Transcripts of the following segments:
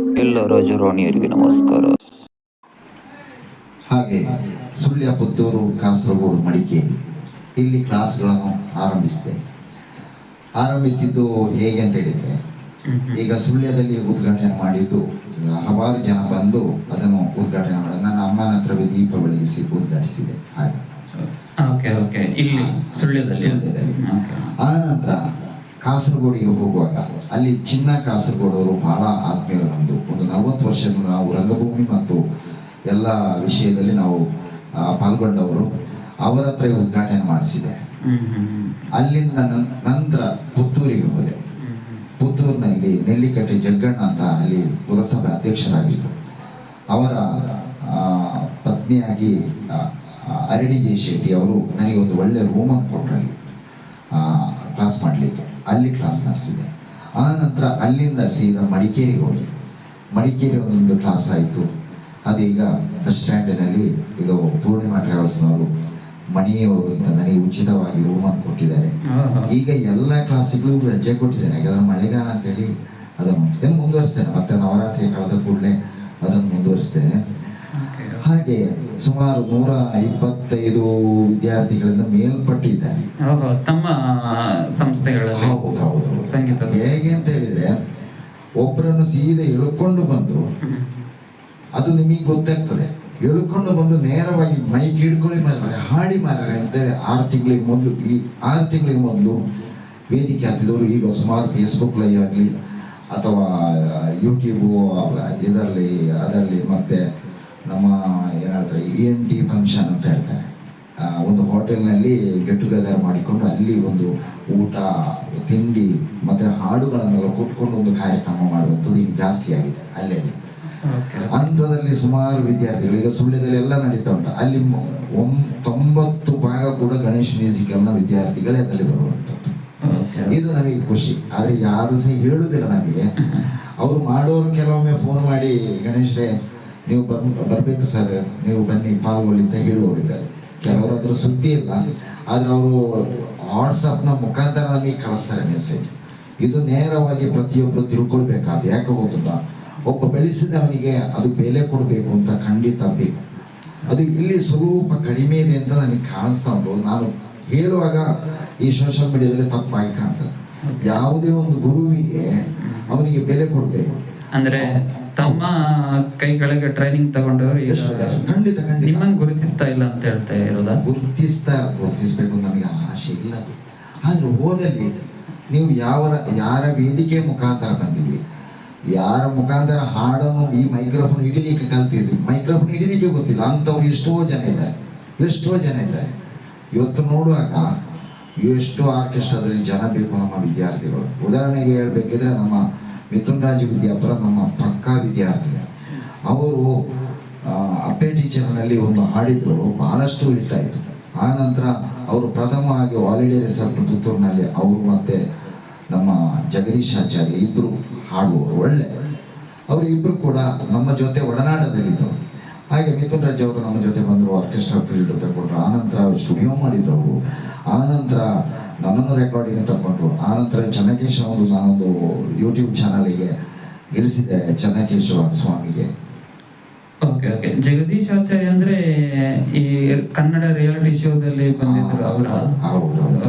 ಎಲ್ಲ ರಾಜರಾಣಿಯರಿಗೆ ನಮಸ್ಕಾರ. ಹಾಗೆ ಸುಳ್ಯ ಪುತ್ತೂರು ಕಾಸರಗೋಡು ಮಡಿಕೇರಿ ಇಲ್ಲಿ ಕ್ಲಾಸ್ಗಳನ್ನು ಆರಂಭಿಸಿದೆ. ಆರಂಭಿಸಿದ್ದು ಹೇಗೆ ಅಂತ ಹೇಳಿದ್ರೆ ಈಗ ಸುಳ್ಯದಲ್ಲಿ ಉದ್ಘಾಟನೆ ಮಾಡಿದ್ದು ಹಲವಾರು ಜನ ಬಂದು ಅದನ್ನು ಉದ್ಘಾಟನೆ ಮಾಡಿ ನನ್ನ ಅಮ್ಮನ ಹತ್ರವೇ ದೀಪ ಬೆಳಗಿಸಿ ಉದ್ಘಾಟಿಸಿದೆ ಹಾಗೆ. Okay okay. ಇಲ್ಲಿ ಸುಳ್ಯದಲ್ಲಿ. ಆ ನಂತರ ಕಾಸರಗೋಡಿಗೆ ಹೋಗುವಾಗ ಅಲ್ಲಿ ಚಿನ್ನ ಕಾಸರಗೋಡವರು ಬಹಳ ಆತ್ಮೀಯರು. ನಲವತ್ತು ವರ್ಷನೂ ನಾವು ರಂಗಭೂಮಿ ಮತ್ತು ಎಲ್ಲ ವಿಷಯದಲ್ಲಿ ನಾವು ಪಾಲ್ಗೊಂಡವರು ಅವರ ಹತ್ರ ಉದ್ಘಾಟನೆ ಮಾಡಿಸಿದೆ. ಅಲ್ಲಿಂದ ನಂತರ ಪುತ್ತೂರಿಗೆ ಹೋದೆ. ಪುತ್ತೂರಿನಲ್ಲಿ ನೆಲ್ಲಿಕಟ್ಟೆ ಜಗ್ಗಣ್ಣ ಅಂತ ಅಲ್ಲಿ ಪುರಸಭೆ ಅಧ್ಯಕ್ಷರಾಗಿದ್ದರು ಅವರ ಪತ್ನಿಯಾಗಿ ಆ, ಆ, ಅರಡಿ ಜೆ ಶೆಟ್ಟಿ ಅವರು ನನಗೆ ಒಂದು ಒಳ್ಳೆಯ ರೂಮನ್ನು ಕೊಟ್ಟರಲ್ಲಿ ಕ್ಲಾಸ್ ಮಾಡಲಿಕ್ಕೆ. ಅಲ್ಲಿ ಕ್ಲಾಸ್ ನಡೆಸಿದೆ. ಆ ನಂತರ ಅಲ್ಲಿಂದ ಸೀದಾ ಮಡಿಕೇರಿಗೆ ಹೋದೆ. ಮಡಿಕೇರಿ ಒಂದು ಕ್ಲಾಸ್ ಆಯಿತು. ಅದೀಗ ಬಸ್ ಸ್ಟ್ಯಾಂಡಿನಲ್ಲಿ ಇದು ಪೂರ್ಣಿಮಾ ಟ್ರಾವೆಲ್ಸ್ನವರು ಮಣಿಯವರು ಅಂತ ನನಗೆ ಉಚಿತವಾಗಿ ರೂಮನ್ನು ಕೊಟ್ಟಿದ್ದಾರೆ. ಈಗ ಎಲ್ಲ ಕ್ಲಾಸಿಗೂ ರಜೆ ಕೊಟ್ಟಿದ್ದಾರೆ. ಯಾಕಂದ್ರೆ ಮಳೆಗಾಲ ಅಂತೇಳಿ ಅದನ್ನು ಇದನ್ನು ಮುಂದುವರಿಸ್ತೇನೆ. ಮತ್ತೆ ನವರಾತ್ರಿ ಕಳೆದ ಕೂಡಲೇ ಅದನ್ನು ಮುಂದುವರಿಸ್ತೇನೆ. ಹಾಗೆ ಸುಮಾರು ನೂರ ಇಪ್ಪತ್ತೈದು ವಿದ್ಯಾರ್ಥಿಗಳಿಂದ ಮೇಲ್ಪಟ್ಟಿದ್ದಾರೆ. ತಮ್ಮ ಸಂಸ್ಥೆಗಳಲ್ಲಿ ಹೌದು ಹೌದು ಹೇಗೆ ಅಂತ ಹೇಳಿದ್ರೆ ಒಬ್ಬರನ್ನು ಸೀದೆ ಎಳ್ಕೊಂಡು ಬಂದು ಅದು ನಿಮಗೆ ಗೊತ್ತಾಗ್ತದೆ. ಎಳ್ಕೊಂಡು ಬಂದು ನೇರವಾಗಿ ಮೈಕ್ ಹಿಡ್ಕೊಳ್ಳಿ ಮಾರ್ರೆ, ಹಾಡಿ ಮಾರ್ರೆ ಅಂತೇಳಿ ಆರು ತಿಂಗಳಿಗೆ ಮೊದಲು ಈ ಆರು ತಿಂಗಳಿಗೆ ಮೊದಲು ವೇದಿಕೆ ಹಾಕಿದವರು ಈಗ ಸುಮಾರು ಫೇಸ್ಬುಕ್ ಲೈವ್ ಆಗಲಿ ಅಥವಾ ಯೂಟ್ಯೂಬು ಇದರಲ್ಲಿ, ಅದರಲ್ಲಿ ಮತ್ತೆ ನಮ್ಮ, ಏನು ಹೇಳ್ತಾರೆ ಎನ್ ಟಿ ಫಂಕ್ಷನ್ ಅಂತ ಹೇಳ್ತಾರೆ. ಒಂದು ಹೋಟೆಲ್ನಲ್ಲಿ ಗೆಟ್ ಟುಗೆದರ್ ಮಾಡಿಕೊಂಡು ಅಲ್ಲಿ ಒಂದು ಊಟ ತಿಂಡಿ ಮತ್ತೆ ಹಾಡುಗಳನ್ನೆಲ್ಲ ಕೊಟ್ಕೊಂಡು ಒಂದು ಕಾರ್ಯಕ್ರಮ ಮಾಡುವಂಥದ್ದು ಈಗ ಜಾಸ್ತಿ ಆಗಿದೆ ಅಲ್ಲೇ ಅಂಥದಲ್ಲಿ ಅಂಥದ್ರಲ್ಲಿ ಸುಮಾರು ವಿದ್ಯಾರ್ಥಿಗಳು ಈಗ ಸುಳ್ಳ್ಯದಲ್ಲಿ ಎಲ್ಲ ನಡೀತಾ ಉಂಟು. ಅಲ್ಲಿ ಒಂ ತೊಂಬತ್ತು ಭಾಗ ಕೂಡ ಗಣೇಶ್ ಮ್ಯೂಸಿಕಲ್ನ ವಿದ್ಯಾರ್ಥಿಗಳೇ ಅದರಲ್ಲಿ ಬರುವಂಥದ್ದು. ಇದು ನಮಗೆ ಖುಷಿ. ಆದರೆ ಯಾರು ಸಹ ಹೇಳುವುದಿಲ್ಲ ನಮಗೆ. ಅವರು ಮಾಡೋರು ಕೆಲವೊಮ್ಮೆ ಫೋನ್ ಮಾಡಿ ಗಣೇಶ್ರೇ ನೀವು ಬರ್ ಬರಬೇಕು ಸರ್ ನೀವು ಬನ್ನಿ ಪಾಲ್ಗೊಳ್ಳಿ ಅಂತ ಹೇಳುವವರಿದ್ದಾರೆ ಕೆಲವರು ಅದ್ರ ಸುದ್ದಿ ಇಲ್ಲ. ಆದರೆ ಅವರು ವಾಟ್ಸಪ್ನ ಮುಖಾಂತರ ನಮಗೆ ಕಳಿಸ್ತಾರೆ ಮೆಸೇಜ್ ಇದು ನೇರವಾಗಿ ಪ್ರತಿಯೊಬ್ಬರು ತಿಳ್ಕೊಳ್ಬೇಕಾದ ಯಾಕೆ ಗೊತ್ತಿಲ್ಲ ಒಬ್ಬ ಬೆಳೆಸಿದವನಿಗೆ ಅದು ಬೆಲೆ ಕೊಡಬೇಕು ಅಂತ ಖಂಡಿತ ಬೇಕು. ಅದು ಇಲ್ಲಿ ಸ್ವಲ್ಪ ಕಡಿಮೆ ಇದೆ ಅಂತ ನನಗೆ ಕಾಣಿಸ್ತಾ ಉಂಟು. ನಾನು ಹೇಳುವಾಗ ಈ ಸೋಷಿಯಲ್ ಮೀಡಿಯಾದಲ್ಲಿ ತಪ್ಪಾಗಿ ಕಾಣ್ತದೆ. ಯಾವುದೇ ಒಂದು ಗುರುವಿಗೆ ಅವನಿಗೆ ಬೆಲೆ ಕೊಡಬೇಕು. ಅಂದ್ರೆ ತಮ್ಮ ಕೈಗಳಿಗೆ ಟ್ರೈನಿಂಗ್ ತಗೊಂಡವರು ಖಂಡಿತ ಖಂಡಿತ. ನಿಮ್ಮನ್ನು ಗುರುತಿಸ್ತಾ ಇಲ್ಲ ಅಂತ ಹೇಳ್ತಾ ಇರೋದಾ? ಗುರುತಿಸ್ತಾ ಗುರುತಿಸ್ಬೇಕು ನಮಗೆ ಆಸೆ ಇಲ್ಲ ಅದು. ಆದ್ರೆ ಹೋದಲ್ಲಿ ನೀವು ಯಾವ ಯಾರ ವೇದಿಕೆ ಮುಖಾಂತರ ಬಂದಿದ್ವಿ ಯಾರ ಮುಖಾಂತರ ಹಾಡನ್ನು ಈ ಮೈಕ್ರೋಫೋನ್ ಹಿಡಿಲಿಕ್ಕೆ ಕಲ್ತಿದ್ವಿ ಮೈಕ್ರೋಫೋನ್ ಹಿಡಿಲಿಕ್ಕೆ ಗೊತ್ತಿಲ್ಲ. ಅಂಥವ್ರು ಎಷ್ಟೋ ಜನ ಇದ್ದಾರೆ. ಎಷ್ಟೋ ಜನ ಇದ್ದಾರೆ. ಇವತ್ತು ನೋಡುವಾಗ ಎಷ್ಟು ಆರ್ಕೆಸ್ಟ್ರಾದಲ್ಲಿ ಜನ ಬೇಕು ನಮ್ಮ ವಿದ್ಯಾರ್ಥಿಗಳು. ಉದಾಹರಣೆಗೆ ಹೇಳಬೇಕಿದ್ರೆ ನಮ್ಮ ಮಿಥುನ್ ರಾಜ್ ವಿದ್ಯಾಪುರ ನಮ್ಮ ಪಕ್ಕಾ ವಿದ್ಯಾರ್ಥಿ ಅವರು ಆ, ಅಪ್ಪೆ ಟೀಚರ್ನಲ್ಲಿ ಒಂದು ಹಾಡಿದ್ರು ಬಹಳಷ್ಟು ಹಿಟ್ ಆಯಿತು ಆ ನಂತರ ಅವರು ಪ್ರಥಮವಾಗಿ ಹಾಲಿಡೇ ರೆಸಾರ್ಟ್ ಪುತ್ತೂರಿನಲ್ಲಿ ಅವರು ಮತ್ತೆ ನಮ್ಮ ಜಗದೀಶ್ ಆಚಾರ್ಯ ಇಬ್ಬರು ಹಾಡುವವರು ಒಳ್ಳೆ. ಅವರು ಇಬ್ಬರು ಕೂಡ ನಮ್ಮ ಜೊತೆ ಒಡನಾಟದಲ್ಲಿದ್ದವರು. ಹಾಗೆ ಮಿಥುನ್ ರಾಜ್ ಅವರು ನಮ್ಮ ಜೊತೆ ಬಂದರು ಆರ್ಕೆಸ್ಟ್ರಾ ಫೀಲ್ಡ್ ತಗೊಂಡ್ರು ಆನಂತರ ಸ್ಟುಡಿಯೋ ಮಾಡಿದ್ರು ಅವರು. ಆನಂತರ ನನ್ನನ್ನು ರೆಕಾರ್ಡಿಂಗ್ ತಗೊಂಡ್ರು. ಆನಂತರ ಚೆನ್ನಕೇಶವ ಒಂದು ನಾನೊಂದು ಯೂಟ್ಯೂಬ್ ಚಾನಲಿಗೆ ಇಳಿಸಿದೆ ಚೆನ್ನಕೇಶವ ಸ್ವಾಮಿಗೆ. ಓಕೆ ಓಕೆ ಜಗದೀಶ್ ಆಚಾರ್ಯ ಅಂದ್ರೆ ಈ ಕನ್ನಡ ರಿಯಾಲಿಟಿ ಶೋದಲ್ಲಿ ಬಂದಿದ್ರು ಅವರ?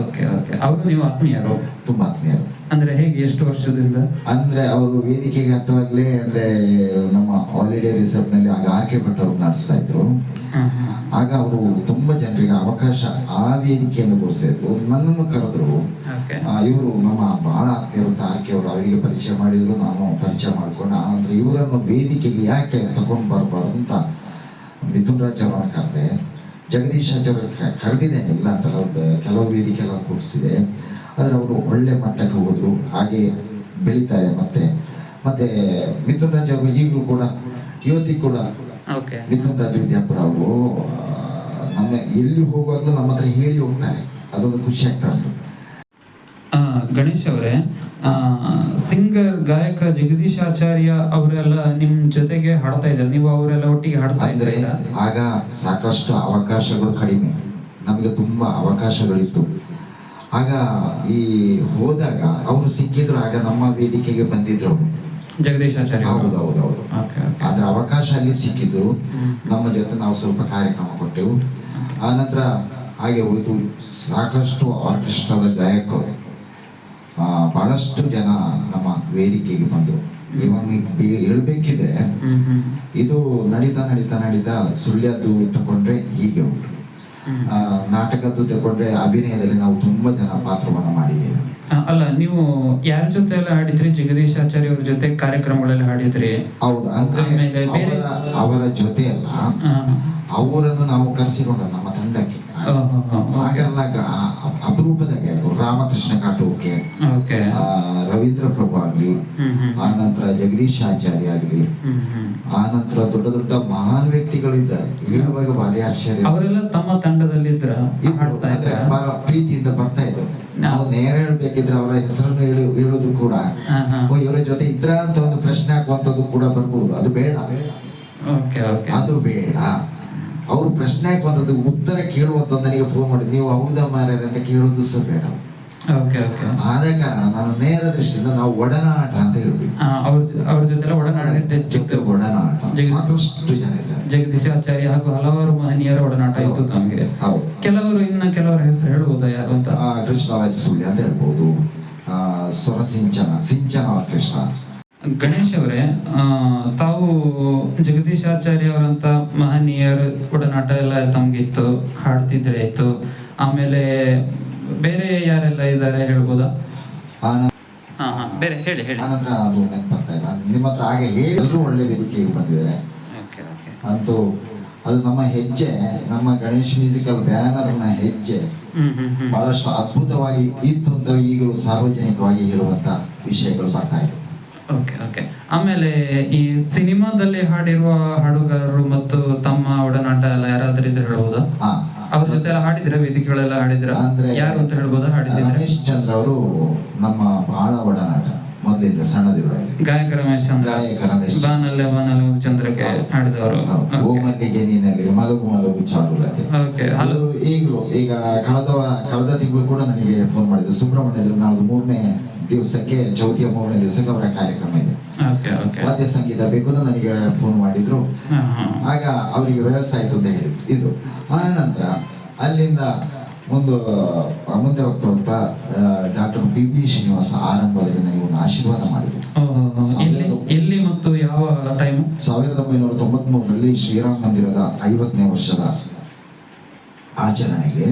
ಓಕೆ ಓಕೆ ಅವರು ನೀವು ಆತ್ಮೀಯರು? ತುಂಬಾ ಆತ್ಮೀಯರು. ಅಂದ್ರೆ ಹೇಗೆ ಎಷ್ಟು ವರ್ಷದಿಂದ? ಅಂದ್ರೆ ಅವರು ವೇದಿಕೆಗೆ ಹತ್ತವಾಗ್ಲೇ ಅಂದ್ರೆ ನಮ್ಮ ಹಾಲಿಡೇ ರಿಸರ್ವ್ನಲ್ಲಿ ಆಗ ಆರ್ ಕೆ ಭಟ್ ಅವರು ನಡೆಸ್ತಾ ಇದ್ರು. ಆಗ ಅವರು ತುಂಬಾ ಜನರಿಗೆ ಅವಕಾಶ ಆ ವೇದಿಕೆಯನ್ನು ಕೊಡಿಸಿದ್ರು ನನ್ನನ್ನು ಕರೆದ್ರು. ಇವರು ನಮ್ಮ ಬಹಳ ಆತ್ಮೀಯರಂತ ಆರ್ಕೆ ಅವರು ಅವರಿಗೆ ಪರಿಚಯ ಮಾಡಿದ್ರು ನಾನು ಪರಿಚಯ ಮಾಡಿಕೊಂಡು. ಆನಂತರ ಇವರನ್ನು ವೇದಿಕೆಗೆ ಯಾಕೆ ತಗೊಂಡು ಬರಬಾರ್ದು ಅಂತ ಮಿಥುನ್ ರಾಜ್ ಅವರನ್ನು ಕರೆದೆ. ಜಗದೀಶ್ ಆಚಾರ್ಯ ಕರೆದಿದ್ದೇನೆ ಇಲ್ಲ ಅಂತ ಕೆಲವು ವೇದಿಕೆ ಎಲ್ಲ ಕೂಡಿಸಿದೆ. ಆದರೆ ಅವರು ಒಳ್ಳೆ ಮಟ್ಟಕ್ಕೆ ಹೋದ್ರು. ಹಾಗೆ ಬೆಳೀತಾರೆ ಮತ್ತೆ. ಮತ್ತೆ ಮಿಥುನ್ ರಾಜ್ ಅವರು ಈಗಲೂ ಕೂಡ ಯುವತಿ ಕೂಡ ಓಕೆ. ಮಿಥುನ್ ರಾಜ್ ವಿದ್ಯಾಪುರ ಅವರು ನಮ್ಮ ಎಲ್ಲಿ ಹೋಗುವಾಗಲೂ ನಮ್ಮ ಹತ್ರ ಹೇಳಿ ಹೋಗ್ತಾರೆ. ಅದೊಂದು ಖುಷಿ ಆಗ್ತಾ ಉಂಟು. ಗಣೇಶ್ ಅವರೇ ಸಿಂಗರ್ ಗಾಯಕ ಜಗದೀಶ್ ಆಚಾರ್ಯ ಅವರೆಲ್ಲ ನಿಮ್ ಜೊತೆಗೆ ಹಾಡ್ತಾ ಇದ್ದಾರೆ. ನೀವು ಅವರೆಲ್ಲ ಒಟ್ಟಿಗೆ ಹಾಡ್ತಾ ಇದ್ರೆ ಇದ್ದೀರಾ ಆಗ ಸಾಕಷ್ಟು ಅವಕಾಶಗಳು ಕಡಿಮೆ. ನಮಗೆ ತುಂಬಾ ಅವಕಾಶಗಳಿತ್ತು. ಆಗ ಈ ಹೋದಾಗ ಅವರು ಸಿಕ್ಕಿದ್ರು ಆಗ ನಮ್ಮ ವೇದಿಕೆಗೆ ಬಂದಿದ್ರು. ಜಗದೀಶ್ ಆಚಾರ್ಯ. ಹೌದು ಹೌದು ಹೌದು. ಆದ್ರೆ ಅವಕಾಶ ಅಲ್ಲಿ ಸಿಕ್ಕಿದ್ರು ನಮ್ಮ ಜೊತೆ ನಾವು ಸ್ವಲ್ಪ ಕಾರ್ಯಕ್ರಮ ಕೊಟ್ಟೆವು. ಆನಂತರ ಹಾಗೆ ಹೋಯ್ತು. ಸಾಕಷ್ಟು ಆರ್ಕೆಸ್ಟ್ರಾದ ಗಾಯಕರು. ಬಹಳಷ್ಟು ಜನ ನಮ್ಮ ವೇದಿಕೆಗೆ ಬಂದು ಇವಾಗ ಹೇಳ್ಬೇಕಿದ್ರೆ ಇದು ನಡೀತಾ ನಡೀತಾ ನಡೀತಾ ಸುಳ್ಯದ್ದು ತಗೊಂಡ್ರೆ ಹೀಗೆ ಉಂಟು. ಆ, ನಾಟಕದ್ದು ತಗೊಂಡ್ರೆ ಅಭಿನಯದಲ್ಲಿ ನಾವು ತುಂಬಾ ಜನ ಪಾತ್ರವನ್ನು ಮಾಡಿದ್ದೇವೆ. ಅಲ್ಲ ನೀವು ಯಾರ ಜೊತೆ ಎಲ್ಲ ಹಾಡಿದ್ರಿ ಜಗದೀಶ್ ಆಚಾರ್ಯ ಅವ್ರ ಜೊತೆ ಕಾರ್ಯಕ್ರಮಗಳಲ್ಲಿ ಹಾಡಿದ್ರಿ ಹೌದಾ ಅವರ ಜೊತೆ ಅಲ್ಲ ಅವರನ್ನು ನಾವು ಕರೆಸಿಕೊಂಡ ನಮ್ಮ ತಂಡಕ್ಕೆ. ಹಾಗೆಲ್ಲ ಅಪರೂಪದ ರಾಮಕೃಷ್ಣ ಕಾಟೋಕೆ ರವೀಂದ್ರ ಪ್ರಭು ಆಗ್ಲಿ ಆನಂತರ ಜಗದೀಶ್ ಆಚಾರ್ಯ ಆಗ್ಲಿ ಆನಂತರ ದೊಡ್ಡ ದೊಡ್ಡ ಮಹಾನ್ ವ್ಯಕ್ತಿಗಳಿದ್ದಾರೆ. ಹೇಳುವಾಗ ಭಾರಿ ಆಶ್ಚರ್ಯ. ಅವರೆಲ್ಲ ತಮ್ಮ ತಂಡದಲ್ಲಿ ಪ್ರೀತಿಯಿಂದ ಬರ್ತಾ ಇದ್ರು. ನಾವು ನೇರ ಹೇಳ್ಬೇಕಿದ್ರೆ ಅವರ ಹೆಸರನ್ನು ಹೇಳಿ ಹೇಳುದು ಕೂಡ. ಇವರ ಜೊತೆ ಇದ್ರ ಅಂತ ಒಂದು ಪ್ರಶ್ನೆ ಹಾಕುವಂತದ್ದು ಕೂಡ ಬರ್ಬೋದು. ಅದು ಬೇಡ. ಅದು ಬೇಡ. ಅವ್ರು ಪ್ರಶ್ನೆ ಹಾಕುವಂಥದ್ದು ಉತ್ತರ ಕೇಳುವಂಥದ್ದು ನನಗೆ ಫೋನ್ ಮಾಡಿ ನೀವು ಹೌದಾ ಮಾರ್ಯಾರ ಅಂತ ಕೇಳೋದು ಸಹ ಬೇಡ. ಆದ ಕಾರಣ ನಾನು ನೇರ ದೃಷ್ಟಿಯಿಂದ ನಾವು ಒಡನಾಟ ಅಂತ ಹೇಳ್ಬೇಕು. ಅವ್ರ ಜೊತೆ ಒಡನಾಟ ಜೊತೆ ಒಡನಾಟ. ಸಾಕಷ್ಟು ಜನ ಇದ್ದಾರೆ. ಜಗದೀಶ್ ಆಚಾರ್ಯ ಹಾಗೂ ಹಲವಾರು ಮಹನೀಯರ ಒಡನಾಟ ಇತ್ತು ತಮಗೆ. ಕೆಲವರು ಇನ್ನ ಕೆಲವರ ಹೆಸರು ಹೇಳಬಹುದು ಯಾರು ಅಂತ? ಕೃಷ್ಣರಾಜ ಸುಳ್ಯ ಅಂತ ಹೇಳ್ಬೋದು. ಆ, ಸ್ವರ ಸಿಂಚನ ಸಿಂಚನ ಕೃಷ್ಣ ಗಣೇಶ್ ಅವರೇ ತಾವು ಜಗದೀಶ್ ಆಚಾರ್ಯ ಅವರಂತ ಮಹನೀಯರ ಒಡನಾಟ ಎಲ್ಲ ತಮ್ಗಿತ್ತು ಹಾಡ್ತಿದ್ರೆ ಇತ್ತು. ಆಮೇಲೆ ಬೇರೆ ಯಾರೆಲ್ಲ ಇದ್ದಾರೆ ಹೇಳ್ಬೋದಾ? ಆನ- ಹಾ ಹಾ ಬೇರೆ ಹೇಳಿ ಹೇಳಿ. ಆನಂತರ ಅದು ನೆನಪಾಗ್ತಾ ಇಲ್ಲ. ನಿಮ್ಮ ಹತ್ರ ಹಾಗೆ ಹೇಳಿ ಎಲ್ಲರೂ ಒಳ್ಳೆ ವೇದಿಕೆಗೆ ಬಂದಿದ್ದಾರೆ. Okay okay. ಅಂತೂ ಅದು ನಮ್ಮ ಹೆಜ್ಜೆ ನಮ್ಮ ಗಣೇಶ್ ಮ್ಯೂಸಿಕಲ್ ಬ್ಯಾನರ್ನ ಹೆಜ್ಜೆ. ಹ್ಮ್ ಹ್ಮ್ ಹ್ಮ್. ಬಹಳಷ್ಟು ಅದ್ಭುತವಾಗಿ ಇತ್ತು ಅಂತ ಈಗಲೂ ಸಾರ್ವಜನಿಕವಾಗಿ ಹೇಳುವಂತ ವಿಷಯಗಳು ಬರ್ತಾ ಇದೆ. Okay okay. ಆಮೇಲೆ ಈ ಸಿನಿಮಾದಲ್ಲಿ ಹಾಡಿರುವ ಹಾಡುಗಾರರು ಮತ್ತು ತಮ್ಮ ಒಡನಾಟ ಎಲ್ಲ ಯಾರಾದ್ರೂ ಇದ್ರೆ ಹೇಳ್ಬೋದಾ? ಹಾ. ಅವ್ರ ಜೊತೆ ಎಲ್ಲ ಹಾಡಿದ್ರ ವೇದಿಕೆಗಳೆಲ್ಲ ಹಾಡಿದ್ರ ಅಂದ್ರೆ ಯಾರು ಅಂತ ಹೇಳ್ಬೋದು? ಹಾಡಿದ್ರೆ ರಮೇಶ್ ಚಂದ್ರ ಅವರು ನಮ್ಮ ಬಹಳ ಒಡನಾಟ ಮೊದಲಿಂದ ಸಣ್ಣದಿರುವಾಗ ಗಾಯಕ ರಮೇಶ್ ಚಂದ್ರ. ಗಾಯಕ ರಮೇಶ್. ಬಾನಲ್ಲೆ ಬಾನಲ್ಲೆ ಒಂದು ಚಂದ್ರಕ್ಕೆ ಹಾಡಿದವರು. ಓಮಲ್ಲಿಗೆ ನೀನಲ್ಲಿ ಮಲಗು ಮಲಗು ಚಾರುಲತೆ ಓಕೆ. ಅದು ಈಗಲೂ ಈಗ ಕಳೆದ ಕಳೆದ ತಿಂಗಳು ಕೂಡ ನನಗೆ ಫೋನ್ ಮಾಡಿದ್ರು ಸುಬ್ರಹ್ಮಣ್ಯದ್ರು ನಾಳ್ದು ಮೂರನೇ ದಿವಸಕ್ಕೆ ಚೌತಿಯ ಮೂರನೇ ದಿವಸಕ್ಕೆ ಅವರ ಕಾರ್ಯಕ್ರಮ ಇದೆ. ವಾದ್ಯ ಸಂಗೀತ ಬೇಕು ಅಂತ ನನಗೆ ಫೋನ್ ಮಾಡಿದ್ರು. ಆಗ ಅವರಿಗೆ ವ್ಯವಸ್ಥೆ ಆಯ್ತು ಅಂತ ಹೇಳಿದ್ರು ಇದು. ಆ ನಂತರ ಅಲ್ಲಿಂದ ಒಂದು ಮುಂದೆ ಹೋಗ್ತಾ ಹೋಗ್ತಾ ಡಾಕ್ಟರ್ ಪಿ ಬಿ ಶ್ರೀನಿವಾಸ ಆರಂಭದಲ್ಲಿ ನನಗೆ ಒಂದು ಆಶೀರ್ವಾದ ಮಾಡಿದ್ರು. ಎಲ್ಲಿ ಮತ್ತು ಯಾವ ಟೈಮ್ ಸಾವಿರದ ಒಂಬೈನೂರ ತೊಂಬತ್ಮೂರರಲ್ಲಿ ಶ್ರೀರಾಮ ಮಂದಿರದ ಐವತ್ತನೇ ವರ್ಷದ ಆಚರಣೆಗೆ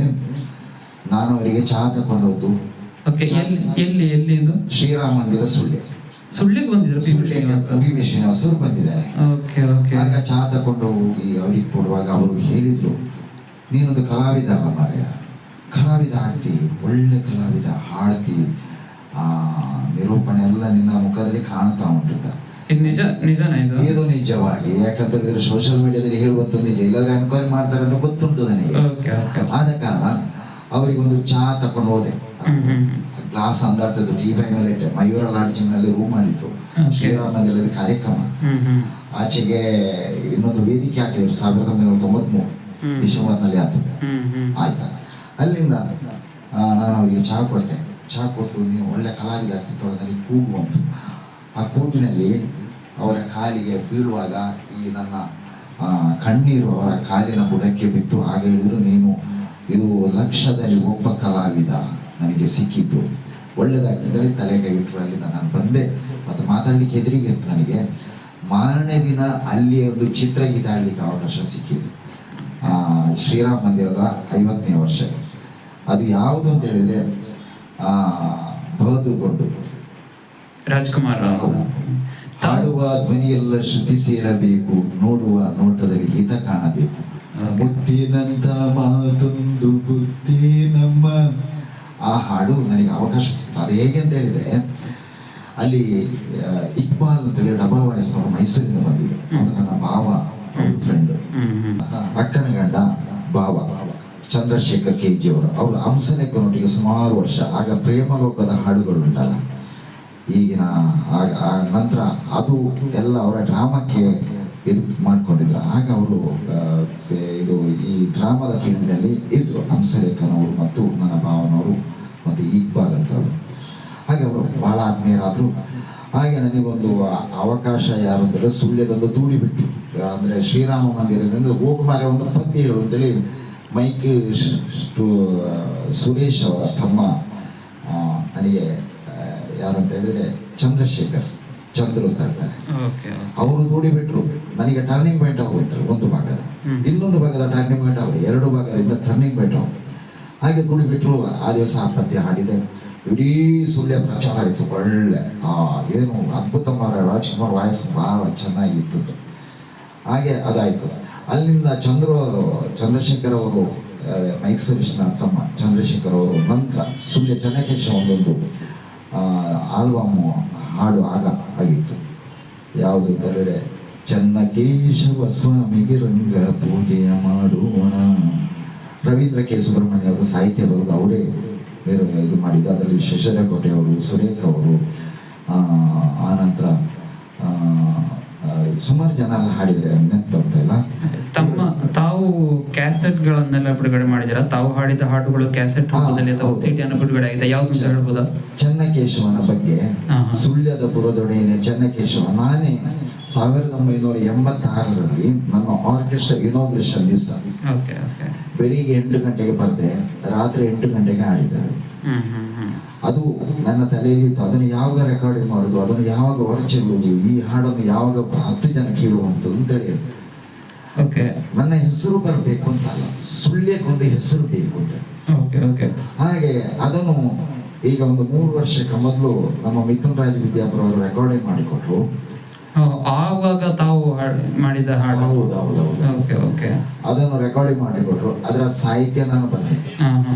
ನಾನು ಅವರಿಗೆ ಚಹಾ ತಕೊಂಡು ಎಲ್ಲಿ ಎಲ್ಲಿ ಇದು? ಶ್ರೀರಾಮ ಮಂದಿರ ಸುಳ್ಳೆ. ಸುಳ್ಳಿಗೆ ಬಂದಿದ್ರು ಪಿ. ವಿ. ಶ್ರೀನಿವಾಸ ಬಂದಿದ್ದಾರೆ. Okay okay. ಆಗ ಚಹಾ ತಕೊಂಡು ಹೋಗಿ ಅವ್ರಿಗೆ ಕೊಡುವಾಗ ಅವರು ಹೇಳಿದ್ರು ನೀನೊಂದು ಕಲಾವಿದ ಮಾರಾಯ. ಕಲಾವಿದ ಆಗ್ತಿ ಒಳ್ಳೆ ಕಲಾವಿದ ಹಾಡ್ತಿ ಆ ನಿರೂಪಣೆ ಎಲ್ಲ ನಿನ್ನ ಮುಖದಲ್ಲಿ ಕಾಣ್ತಾ ಉಂಟು ಇದು ನಿಜ ನಿಜನಾ ಇದು? ನಿಜವಾಗಿ. ಯಾಕಂತ ಹೇಳಿದ್ರೆ ಸೋಷಿಯಲ್ ಮೀಡಿಯಾದಲ್ಲಿ ಹೇಳುವಂತ ನಿಜ. ಇಲ್ಲಾದ್ರೆ ಎನ್ಕ್ವೈರಿ ಮಾಡ್ತಾರೆ ಅಂತ ಗೊತ್ತುಂಟು ನನಗೆ. ಆದ ಕಾರಣ ಅವರಿಗೊಂದು ಚಹಾ ತಕೊಂಡು ಹೋದೆ. ಗ್ಲಾಸ್ ಅಂದಾಡ್ತದ್ದು ಟಿ ಫೈ ಮೇಲೆ ಇಟ್ಟೆ ಮಯೂರ ಲಾಡ್ಜಿನಲ್ಲಿ ರೂಮ್ ಮಾಡಿದ್ರು. ಶ್ರೀರಾಮದಲ್ಲಿ ಕಾರ್ಯಕ್ರಮ. ಆಚೆಗೆ ಇನ್ನೊಂದು ವೇದಿಕೆ ಹಾಕಿದ್ರು ಸಾವಿರದ ಒಂಬೈನೂರ ತೊಂಬತ್ಮೂರು. ಡಿಸೆಂಬರ್ನಲ್ಲಿ ಹ್ಮ್ ಆಯ್ತಾ. ಅಲ್ಲಿಂದ ನಾನು ಅವರಿಗೆ ಚಹಾ ಕೊಟ್ಟೆ. ಚಹಾ ಕೊಟ್ಟು ನೀವು ಒಳ್ಳೆ ಕಲಾವಿದ ಆಗ್ತಿತ್ತು ನನಗೆ ಕೂಗು ಬಂತು. ಆ ಕೂಗಿನಲ್ಲಿ ಅವರ ಕಾಲಿಗೆ ಬೀಳುವಾಗ ಈ ನನ್ನ ಕಣ್ಣೀರು ಅವರ ಕಾಲಿನ ಬುಡಕ್ಕೆ ಬಿತ್ತು. ಹಾಗೆ ಹೇಳಿದ್ರು ನೀನು ಇದು ಲಕ್ಷದಲ್ಲಿ ಒಬ್ಬ ಕಲಾವಿದ. ನನಗೆ ಸಿಕ್ಕಿದ್ದು. ಒಳ್ಳೆದಾಗ್ತಿದ್ದಲ್ಲಿ ತಲೆ ಕೈ ಅಲ್ಲಿಂದ ನಾನು ಬಂದೆ. ಮತ್ತು ಮಾತಾಡಲಿಕ್ಕೆ ಹೆದರಿಗೆ ಅಂತ ನನಗೆ. ಮಾರನೇ ದಿನ ಅಲ್ಲಿ ಒಂದು ಚಿತ್ರಗೀತೆ ಆಡ್ಲಿಕ್ಕೆ ಅವಕಾಶ ಸಿಕ್ಕಿತು ಶ್ರೀರಾಮ ಮಂದಿರದ ಐವತ್ತನೇ ವರ್ಷ. ಅದು ಯಾವುದು ಅಂತ ಹೇಳಿದ್ರೆ ಆ ಬಹುದುಗೊಂಡು ರಾಜ್ಕುಮಾರ್. ಹಾಡುವ ಧ್ವನಿಯೆಲ್ಲ ಶ್ರುತಿ ಸೇರಬೇಕು. ನೋಡುವ ನೋಟದಲ್ಲಿ ಹಿತ ಕಾಣಬೇಕು. ಬುದ್ಧಿನಂತ ಮಾತೊಂದು ಬುದ್ಧಿ ಆ ಹಾಡು ನನಗೆ ಅವಕಾಶ ಸಿಗ್ತದೆ. ಅದು ಹೇಗೆ ಅಂತ ಹೇಳಿದ್ರೆ ಅಲ್ಲಿ ಇಕ್ಬಾಲ್ ಅಂತ ಹೇಳಿ ಡಬಲ್ ವಾಯ್ಸ್ ಅವರು ಮೈಸೂರಿಂದ ಬಂದಿದ್ರು. ಅವರು ನನ್ನ ಭಾವ ಫ್ರೆಂಡ್ ಅಕ್ಕನ ಗಂಡ ಭಾವ. ಚಂದ್ರಶೇಖರ್ ಕೆ ಜಿ ಅವರು ಅವರು ಹಂಸಲೆಕ್ಕನೊಟ್ಟಿಗೆ ಸುಮಾರು ವರ್ಷ. ಆಗ ಪ್ರೇಮಲೋಕದ ಹಾಡುಗಳು ಉಂಟಲ್ಲ. ಈಗಿನ ನಂತರ ಅದು ಎಲ್ಲ ಅವರ ಡ್ರಾಮಕ್ಕೆ ಇದು ಮಾಡ್ಕೊಂಡಿದ್ರು. ಆಗ ಅವರು ಇದು ಈ ಡ್ರಾಮಾದ ಫೀಲ್ಡ್ನಲ್ಲಿ ಇದ್ರು ಹಂಸಲೇಖನವರು ಮತ್ತು ನನ್ನ ಭಾವನವರು ಮತ್ತು ಇಕ್ಬಾಲ್ ಅಂತ ಅವರು. ಹಾಗೆ ಅವರು ಭಾಳ ಆತ್ಮೀಯರಾದರು. ಹಾಗೆ ನನಗೊಂದು ಅವಕಾಶ ಯಾರು ಅಂತೇಳಿ ಸುಳ್ಯದಂದು ದೂಡಿ ಬಿಟ್ಟು ಅಂದರೆ ಶ್ರೀರಾಮ ಮಂದಿರದಿಂದ ಹೋಗುಮಾರೆ ಒಂದು ಪದ್ಯ ಹೇಳು ಅಂತೇಳಿ ಮೈಕ್ ಸುರೇಶ್ ಅವರ ತಮ್ಮ ನನಗೆ ಯಾರು ಅಂತ ಹೇಳಿದ್ರೆ ಚಂದ್ರಶೇಖರ್. ಚಂದ್ರು ಅಂತ ಹೇಳ್ತಾರೆ ಅವರು ನೋಡಿ ಬಿಟ್ರು ನನಗೆ ಟರ್ನಿಂಗ್ ಪಾಯಿಂಟ್ ಆಗೋಯ್ತು ಒಂದು ಭಾಗದ. ಇನ್ನೊಂದು ಭಾಗದ ಟರ್ನಿಂಗ್ ಪಾಯಿಂಟ್ ಅವರು ಎರಡು ಭಾಗದಿಂದ ಟರ್ನಿಂಗ್ ಪಾಯಿಂಟ್ ಅವರು ಹಾಗೆ ನೋಡಿ ಬಿಟ್ರು ಆ ದಿವಸ ಆ ಪದ್ಯ ಹಾಡಿದೆ ಇಡೀ ಸುಳ್ಯ ಪ್ರಚಾರ ಆಯಿತು ಒಳ್ಳೆ. ಆ ಏನು ಅದ್ಭುತ ಮಾರ ರಾಜ್ಕುಮಾರ್ ವಾಯಸ್ ಭಾಳ ಚೆನ್ನಾಗಿತ್ತು. ಹಾಗೆ ಅದಾಯಿತು. ಅಲ್ಲಿಂದ ಚಂದ್ರ ಚಂದ್ರಶೇಖರ್ ಅವರು ಮೈಕ್ ಸುರೇಶ್ನ ತಮ್ಮ ಚಂದ್ರಶೇಖರ್ ಅವರು ನಂತರ ಸುಳ್ಯ ಚೆನ್ನಕೇಶ ಒಂದೊಂದು ಆಲ್ಬಮ್ ಹಾಡು ಆಗ ಆಗಿತ್ತು. ಯಾವುದು ಅಂತಂದರೆ ಚನ್ನ ಕೇಶವ ಸ್ವಾಮಿಗೆ ರಂಗ ಪೂಜೆಯ ಮಾಡುವಣ. ರವೀಂದ್ರ ಕೆ. ಸುಬ್ರಹ್ಮಣ್ಯ ಅವರು ಸಾಹಿತ್ಯ ಬರೆದು ಅವರೇ ಬೇರೆ ಇದು ಮಾಡಿದ್ದು. ಅದರಲ್ಲಿ ಶಶರಕೋಟೆ ಅವರು, ಸುರೇಖ ಅವರು ಆನಂತರ ಸುಮಾರು ಜನ ಎಲ್ಲ ಹಾಡಿದ್ರೆ ಇಲ್ಲ? ತಮ್ಮ ತಾವು ಕ್ಯಾಸೆಟ್ ಗಳನ್ನೆಲ್ಲ ಬಿಡುಗಡೆ ಮಾಡಿದಿರಾ ತಾವು ಹಾಡಿದ ಹಾಡುಗಳು ಕ್ಯಾಸೆಟ್ ರೂಪದಲ್ಲಿ ಅಥವಾ ಹೌದು. ಸಿಡಿಯನ್ನು ಬಿಡುಗಡೆ ಆಗಿದೆ. ಯಾವ್ದು ಅಂತ ಹೇಳ್ಬೋದಾ? ಚೆನ್ನಕೇಶವನ ಬಗ್ಗೆ. ಸುಳ್ಯದ ಪುರದೊಡೆಯನೆ ಚೆನ್ನಕೇಶವ. ನಾನೇ ಸಾವಿರದ ಒಂಬೈನೂರ ಎಂಬತ್ತಾರರಲ್ಲಿ ನನ್ನ ಆರ್ಕೆಸ್ಟ್ರಾ ಇನಾಗ್ರೇಷನ್ ದಿವಸ. ಬೆಳಿಗ್ಗೆ ಎಂಟು ಗಂಟೆಗೆ ಬರ್ದೆ ರಾತ್ರಿ ಎಂಟು ಗಂಟೆಗೆ ಆಡಿದ್ದಾರೆ ಅದು ನನ್ನ ತಲೆಯಲ್ಲಿತ್ತು. ಅದನ್ನು ಯಾವಾಗ ರೆಕಾರ್ಡಿಂಗ್ ಮಾಡೋದು? ಅದನ್ನು ಯಾವಾಗ ಹೊರಚೆಲ್ಲೋದು ಈ ಹಾಡನ್ನು ಯಾವಾಗ ಹತ್ತು ಜನ ಕೇಳುವಂಥದ್ದು ಅಂತೇಳಿ ಓಕೆ ನನ್ನ ಹೆಸರು ಬರಬೇಕು ಅಂತ ಅಲ್ಲ. ಸುಳ್ಯಕ್ಕೊಂದು ಹೆಸರು ಬೇಕು ಅಂತ. ಓಕೆ ಓಕೆ ಹಾಗೆ ಅದನ್ನು ಈಗ ಒಂದು ಮೂರು ವರ್ಷಕ್ಕೆ ಮೊದಲು ನಮ್ಮ ಮಿಥುನ್ ರಾಜ್ ವಿದ್ಯಾಪುರ ಅವರು ರೆಕಾರ್ಡಿಂಗ್ ಮಾಡಿಕೊಟ್ರು. ಆವಾಗ ತಾವು ಮಾಡಿದ ಹಾಡು. ಹೌದು ಹೌದು ಓಕೆ ಓಕೆ. ಅದನ್ನು ರೆಕಾರ್ಡಿಂಗ್ ಮಾಡಿಕೊಟ್ರು. ಅದರ ಸಾಹಿತ್ಯ ನಾನು ಬಂದೆ.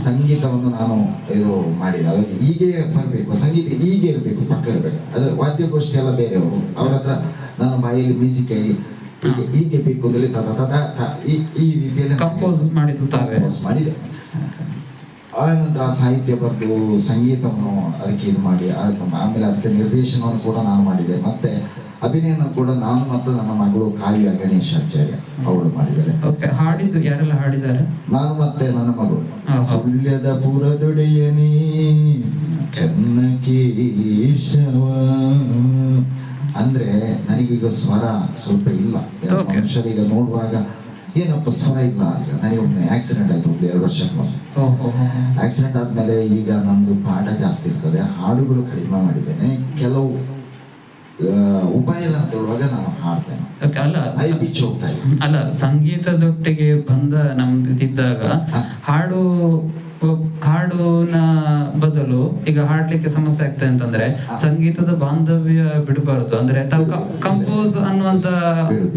ಸಂಗೀತವನ್ನು ನಾನು ಇದು ಮಾಡಿದೆ. ಅದಕ್ಕೆ ಹೀಗೆ ಬರಬೇಕು. ಸಂಗೀತ ಹೀಗೆ ಇರಬೇಕು ಪಕ್ಕ ಇರಬೇಕು. ಅದರ ವಾದ್ಯಗೋಷ್ಠಿ ಎಲ್ಲ ಬೇರೆಯವರು. ಅವ್ರ ಹತ್ರ ನಾನು ಬಾಯಲ್ಲಿ ಮ್ಯೂಸಿಕ್ ಆಗಿ ಹೀಗೆ ಹೀಗೆ ಬೇಕು ಅಂದ್ರೆ ತ ಈ ಈ ರೀತಿಯಲ್ಲಿ ಕಂಪೋಸ್ ಮಾಡಿದ್ದು ತಾವೇ? ಕಂಪೋಸ್ ಮಾಡಿದೆ. ಆ ನಂತರ ಸಾಹಿತ್ಯ ಬರೆದು ಸಂಗೀತವನ್ನು ಅದಕ್ಕೆ ಇದು ಮಾಡಿ ಆಮೇಲೆ ಅದಕ್ಕೆ ನಿರ್ದೇಶನವನ್ನು ಕೂಡ ನಾನು ಮಾಡಿದೆ. ಮತ್ತೆ ಅಭಿನಯನ ಕೂಡ ನಾನು ಮತ್ತು ನನ್ನ ಮಗಳು ಕಾವ್ಯ ಗಣೇಶಾಚಾರ್ಯ ಅವಳು ಮಾಡಿದ್ದಾರೆ. ಓಕೆ ಹಾಡಿದ್ದು ಯಾರೆಲ್ಲ ಹಾಡಿದ್ದಾರೆ? ನಾನು ಮತ್ತೆ ನನ್ನ ಮಗಳು. ಸುಳ್ಯದ ಪುರದೊಡೆಯನೇ ಚನ್ನಕೇಶವ. ಅಂದ್ರೆ ನನಗೀಗ ಸ್ವರ ಸ್ವಲ್ಪ ಇಲ್ಲ. ಈಗ. ಮನುಷ್ಯರೀಗ ನೋಡುವಾಗ ಏನಪ್ಪ ಸ್ವರ ಇಲ್ಲ ನನಗೆ ಒಮ್ಮೆ ಆಕ್ಸಿಡೆಂಟ್ ಆಯ್ತು ಒಂದು ಎರಡು ವರ್ಷಕ್ಕೆ ಮೊದಲು ಆಕ್ಸಿಡೆಂಟ್ ಆದ್ಮೇಲೆ ಈಗ ನಂದು ಪಾಠ ಜಾಸ್ತಿ ಇರ್ತದೆ. ಹಾಡುಗಳು ಕಡಿಮೆ ಮಾಡಿದ್ದೇನೆ. ಕೆಲವು ಅಂತ ಹೇಳುವಾಗ ಹಾಡ್ತೇನೆ ಅಲ್ಲ ಪಿಚ್ ಹೋಗ್ತಾ ಸಂಗೀತದೊಟ್ಟಿಗೆ ಬಂದ ನಮ್ದಿದ್ದಾಗ. ಹಾಡು ಹಾಡುನ ಬದಲು ಈಗ ಹಾಡ್ಲಿಕ್ಕೆ ಸಮಸ್ಯೆ ಆಗ್ತದೆ ಅಂತಂದ್ರೆ ಸಂಗೀತದ ಬಾಂಧವ್ಯ ಬಿಡಬಾರದು. ಅಂದ್ರೆ ತಾವು ಕಂಪೋಸ್ ಅನ್ನುವಂತ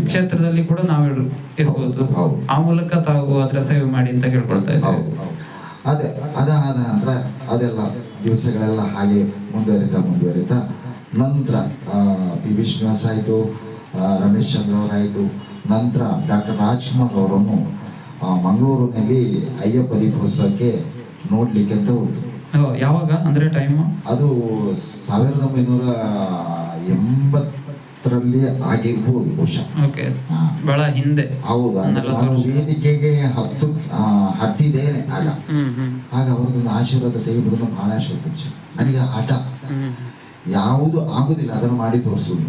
ಕ್ಷೇತ್ರದಲ್ಲಿ ಕೂಡ ನಾವು ಇರ್- ಇರ್ಬೋದು. ಆ ಮೂಲಕ ತಾವು ಅದ್ರ ಸೇವೆ ಮಾಡಿ ಅಂತ ಕೇಳ್ಕೊಳ್ತಾ ಇದ್ದೇವೆ. ಅದೇ ಅದಾದ ನಂತರ ಅದೆಲ್ಲ ದಿವಸಗಳೆಲ್ಲ ಹಾಗೆ ಮುಂದುವರಿತಾ ಮುಂದುವರಿತಾ ನಂತರ ಪಿ. ವಿ. ಶ್ರೀನಿವಾಸ ಆಯಿತು ರಮೇಶ್ ಚಂದ್ರ ಅವರಾಯಿತು ನಂತರ ಡಾಕ್ಟರ್ ರಾಜ್ಕುಮಾರ್ ಅವರನ್ನು ಮಂಗಳೂರಿನಲ್ಲಿ ಅಯ್ಯಪ್ಪ ದೀಪೋತ್ಸವಕ್ಕೆ ನೋಡ್ಲಿಕ್ಕೆ ಅಂತ ಹೋದ್ರು. ಯಾವಾಗ? ಅಂದ್ರೆ ಟೈಮ್ ಅದು ಸಾವಿರದ ಒಂಬೈನೂರ ಎಂಬತ್ತರಲ್ಲಿ ಆಗಿರ್ಬೋದು ಬಹುಶಃ. ಬಹಳ ಹಿಂದೆ. ಹೌದು ನಾನು. ವೇದಿಕೆಗೆ ಹತ್ತು ಹತ್ತಿದೇನೆ ಹತ್ತಿದ್ದೇನೆ ಆಗ. ಆಗ ಅವರದೊಂದು ಆಶೀರ್ವಾದ ತೆಗೆದುಕೊಂಡು ಬಹಳ ಆಶೀರ್ವಾದ ನನಗೆ ಹಠ. ಹ್ಮ್. ಯಾವುದು ಆಗುದಿಲ್ಲ ಅದನ್ನು ಮಾಡಿ ತೋರಿಸುದು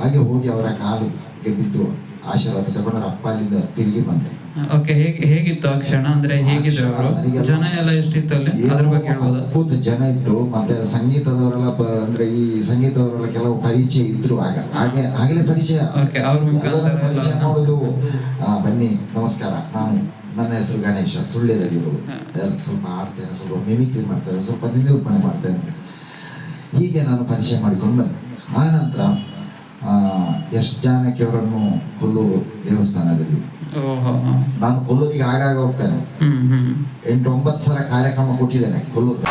ಹಾಗೆ ಹೋಗಿ ಅವರ ಕಾಲಿಗೆ ಬಿದ್ದು ಆಶೀರ್ವಾದ ತಗೊಂಡ್ರೆ ಅಪ್ಪ ಅಲ್ಲಿಂದ ತಿರುಗಿ ಬಂದೆ. ಓಕೆ ಹೇಗೆ ಹೇಗಿತ್ತು ಆ ಕ್ಷಣ? ಅಂದ್ರೆ ಹೇಗಿದ್ರು ಅವರು? ಜನ ಎಲ್ಲ ಎಷ್ಟಿತ್ತು ಅಲ್ಲಿ? ಅದ್ರ ಬಗ್ಗೆ ಹೇಳ್ಬೋದು? ಅದ್ಭುತ ಜನ ಇತ್ತು ಮತ್ತೆ ಸಂಗೀತದವರೆಲ್ಲ ಅಂದ್ರೆ ಈ ಸಂಗೀತದವರೆಲ್ಲ ಕೆಲವು ಪರಿಚಯ ಇದ್ರು ಆಗ. ಹಾಗೆ ಆಗಲೇ ಪರಿಚಯ. ಓಕೆ ಅವ್ರ ಮುಖಾಂತರ ಬನ್ನಿ ನಮಸ್ಕಾರ. ನಾನು ನನ್ನ ಹೆಸರು ಗಣೇಶ ಸುಳ್ಳ್ಯದಲ್ಲಿ. ಎಲ್ಲ ಸ್ವಲ್ಪ ಆಡ್ತೇನೆ ಸ್ವಲ್ಪ ಮಿಮಿಕ್ರಿ ಮಾಡ್ತೇನೆ ಸ್ವಲ್ಪ ನಿರೂಪಣೆ ಮಾಡ್ತೇನೆ. ಹೀಗೆ ನಾನು ಪರಿಚಯ ಮಾಡಿಕೊಂಡು ಬಂದೆ. ಆ ನಂತರ ಎಸ್ ಜಾನಕಿ ಅವರನ್ನು ಕೊಲ್ಲೂರು ದೇವಸ್ಥಾನದಲ್ಲಿ. ನಾನು ಕೊಲ್ಲೂರಿಗೆ ಆಗಾಗ ಹೋಗ್ತೇನೆ. ಎಂಟು ಒಂಬತ್ತು ಸಲ ಕಾರ್ಯಕ್ರಮ ಕೊಟ್ಟಿದ್ದೇನೆ ಕೊಲ್ಲೂರು.